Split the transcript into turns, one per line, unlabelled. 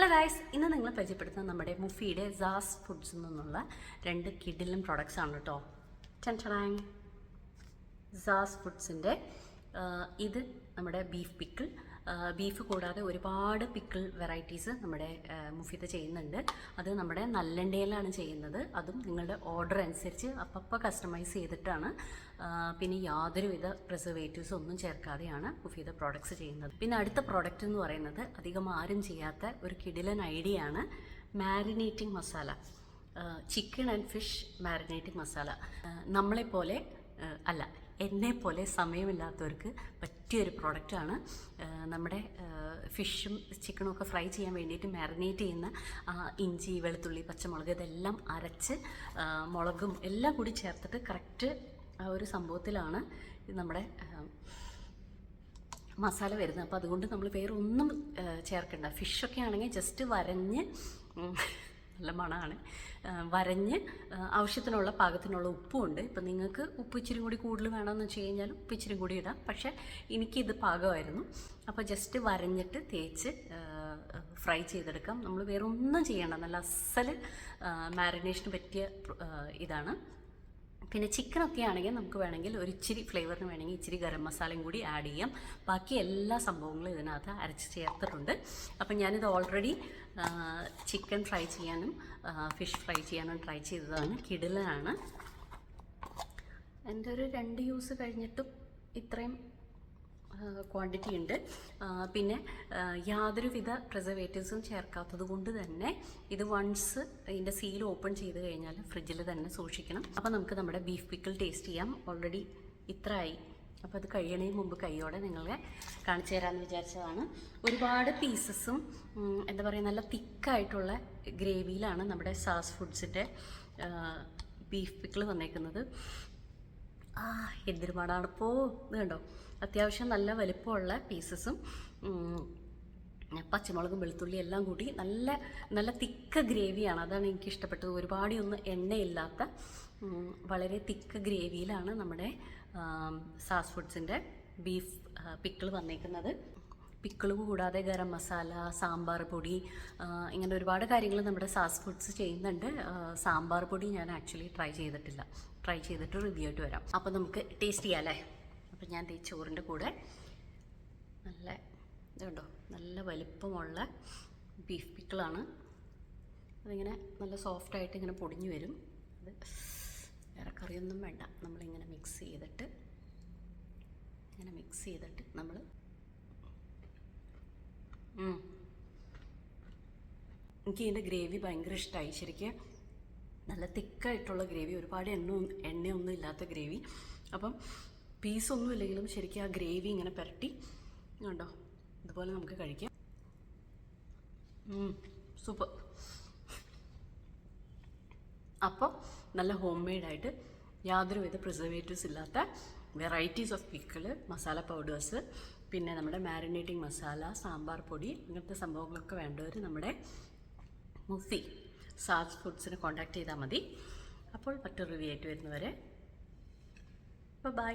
Hello guys ഇന്ന് നിങ്ങൾ പരിചയപ്പെടുത്തുന്ന നമ്മുടെ മുഫിയുടെ സാസ് ഫുഡ്സിൽ നിന്നുള്ള രണ്ട് കിഡിലും പ്രോഡക്റ്റ്സ് ആണ് കേട്ടോ ചൻചടാങ് സാസ് ഫുഡ്സിന്റെ ഇത് നമ്മുടെ ബീഫ് പിക്കിൾ ബീഫ് കൂടാതെ ഒരുപാട് പിക്കിൾ വെറൈറ്റീസ് നമ്മുടെ മുഫീത്ത് ചെയ്യുന്നുണ്ട്. അത് നമ്മുടെ നല്ലണ്ടയിലാണ് ചെയ്യുന്നത്. അതും നിങ്ങളുടെ ഓർഡർ അനുസരിച്ച് അപ്പപ്പോൾ കസ്റ്റമൈസ് ചെയ്തിട്ടാണ്. പിന്നെ യാതൊരുവിധ പ്രിസർവേറ്റീവ്സ് ഒന്നും ചേർക്കാതെയാണ് മുഫീദ പ്രോഡക്ട്സ് ചെയ്യുന്നത്. പിന്നെ അടുത്ത പ്രോഡക്റ്റ് എന്ന് പറയുന്നത് അധികം ആരും ചെയ്യാത്ത ഒരു കിടിലൻ ഐഡിയ ആണ് marinating masala chicken and fish marinating masala നമ്മളെപ്പോലെ ഏഹ് അല്ല പോലെ സമയമില്ലാത്തവർക്ക് പറ്റിയൊരു പ്രോഡക്റ്റാണ് നമ്മുടെ ഫിഷും ചിക്കനും ഒക്കെ ഫ്രൈ ചെയ്യാൻ വേണ്ടിയിട്ട് മാരിനേറ്റ് ചെയ്യുന്ന ഇഞ്ചി വെളുത്തുള്ളി പച്ചമുളക് ഇതെല്ലാം അരച്ച് മുളകും എല്ലാം കൂടി ചേർത്തിട്ട് കറക്റ്റ് ആ ഒരു സംഭവത്തിലാണ് നമ്മുടെ മസാല വരുന്നത്. അപ്പോൾ അതുകൊണ്ട് നമ്മൾ വേറെ ഒന്നും ചേർക്കണ്ട. ഫിഷൊക്കെ ആണെങ്കിൽ ജസ്റ്റ് വരഞ്ഞ് നല്ല മണമാണ്. വരഞ്ഞ് ആവശ്യത്തിനുള്ള പാകത്തിനുള്ള ഉപ്പുമുണ്ട് ഇപ്പം നിങ്ങൾക്ക് ഉപ്പ് ഇച്ചിരി കൂടി കൂടുതൽ വേണമെന്ന് വെച്ച് കഴിഞ്ഞാൽ ഉപ്പ് ഇച്ചിരി കൂടി ഇടാം. പക്ഷേ എനിക്കിത് പാകമായിരുന്നു. അപ്പോൾ ജസ്റ്റ് വരഞ്ഞിട്ട് തേച്ച് ഫ്രൈ ചെയ്തെടുക്കാം. നമ്മൾ വേറെ ഒന്നും ചെയ്യണ്ട നല്ല അസൽ മാരിനേഷന് പറ്റിയ ഇതാണ്. പിന്നെ ചിക്കനൊക്കെ ആണെങ്കിൽ നമുക്ക് വേണമെങ്കിൽ ഒരു ഇച്ചിരി ഫ്ലേവറിന് വേണമെങ്കിൽ ഇച്ചിരി ഗരം മസാലയും കൂടി ആഡ് ചെയ്യാം. ബാക്കി എല്ലാ സംഭവങ്ങളും ഇതിനകത്ത് അരച്ച് ചേർത്തിട്ടുണ്ട്. അപ്പം ഞാനിത് ഓൾറെഡി ചിക്കൻ ഫ്രൈ ചെയ്യാനും ഫിഷ് ഫ്രൈ ചെയ്യാനും ട്രൈ ചെയ്തതാണ്. കിടിലാണ്. എന്റെ ഒരു രണ്ട് യൂസ് കഴിഞ്ഞിട്ടും ഇത്രയും ക്വാണ്ടിറ്റി ഉണ്ട്. പിന്നെ യാതൊരുവിധ പ്രിസർവേറ്റീവ്സും ചേർക്കാത്തത് കൊണ്ട് തന്നെ ഇത് വൺസ് ഇതിന്റെ സീൽ ഓപ്പൺ ചെയ്ത് കഴിഞ്ഞാൽ ഫ്രിഡ്ജിൽ തന്നെ സൂക്ഷിക്കണം. അപ്പോൾ നമുക്ക് നമ്മുടെ ബീഫ് പിക്കിൾ ടേസ്റ്റ് ചെയ്യാം. ഓൾറെഡി ഇത്ര ആയി. അപ്പോൾ അത് കഴിയണേ മുമ്പ് കൈയോടെ നിങ്ങളെ കാണിച്ചു തരാമെന്ന് വിചാരിച്ചതാണ്. ഒരുപാട് പീസസും എന്താ പറയുക നല്ല തിക്കായിട്ടുള്ള ഗ്രേവിയിലാണ് നമ്മുടെ സാസ് ഫുഡ്സിന്റെ ബീഫ് പിക്കിൾ വന്നേക്കുന്നത്. ആ എന്തൊരു പാടാണ് പോ ഇത് കണ്ടോ? അത്യാവശ്യം നല്ല വലിപ്പമുള്ള പീസസും പച്ചമുളകും വെളുത്തുള്ളി എല്ലാം കൂടി നല്ല നല്ല തിക്ക ഗ്രേവിയാണ്. അതാണ് എനിക്ക് ഇഷ്ടപ്പെട്ടത് ഒരുപാടൊന്നും എണ്ണയില്ലാത്ത വളരെ തിക്ക ഗ്രേവിയിലാണ് നമ്മുടെ സാസ് ഫുഡ്സിന്റെ ബീഫ് പിക്കിൾ വന്നേക്കുന്നത്. പിക്കിൾ കൂടാതെ ഗരം മസാല സാമ്പാർ പൊടി ഇങ്ങനെ ഒരുപാട് കാര്യങ്ങൾ നമ്മുടെ സാസ് ഫുഡ്സ് ചെയ്യുന്നുണ്ട് സാമ്പാർ പൊടി ഞാൻ ആക്ച്വലി ട്രൈ ചെയ്തിട്ടില്ല. ട്രൈ ചെയ്തിട്ട് റിവ്യൂ ആയിട്ട് വരാം. അപ്പോൾ നമുക്ക് ടേസ്റ്റ് ചെയ്യാം അല്ലേ? അപ്പോൾ ഞാൻ ഈ ചോറിന്റെ കൂടെ നല്ല ഇതുണ്ടോ നല്ല വലിപ്പമുള്ള ബീഫ് പിക്കിളാണ് അതിങ്ങനെ നല്ല സോഫ്റ്റായിട്ട് ഇങ്ങനെ പൊടിഞ്ഞു വരും. അത് വേറെ കറിയൊന്നും വേണ്ട. നമ്മളിങ്ങനെ മിക്സ് ചെയ്തിട്ട് ഇങ്ങനെ മിക്സ് ചെയ്തിട്ട് നമ്മൾ. എനിക്ക് ഇതിന്റെ ഗ്രേവി ഭയങ്കര ഇഷ്ടമായി ശരിക്കും നല്ല തിക്കായിട്ടുള്ള ഗ്രേവി ഒരുപാട് എണ്ണ എണ്ണയൊന്നും ഇല്ലാത്ത ഗ്രേവി. അപ്പം പീസൊന്നും ഇല്ലെങ്കിലും ശരിക്കും ആ ഗ്രേവി ഇങ്ങനെ പുരട്ടി കണ്ടോ? ഇതുപോലെ നമുക്ക് കഴിക്കാം. സൂപ്പർ അപ്പോൾ നല്ല ഹോം മെയ്ഡായിട്ട് യാതൊരുവിധ പ്രിസർവേറ്റീവ്സ് ഇല്ലാത്ത varieties of pickle masala powders പിന്നെ നമ്മുടെ മാരിനേറ്റിംഗ് മസാല സാമ്പാർ പൊടി അങ്ങനത്തെ സംഭവങ്ങളൊക്കെ വേണ്ടവർ നമ്മുടെ മുഫി സാസ് ഫുഡ്സിനെ കോൺടാക്ട് ചെയ്താൽ മതി. അപ്പോൾ മറ്റൊരു റിവ്യൂ ആയിട്ട് വരുന്നവരെ ബൈ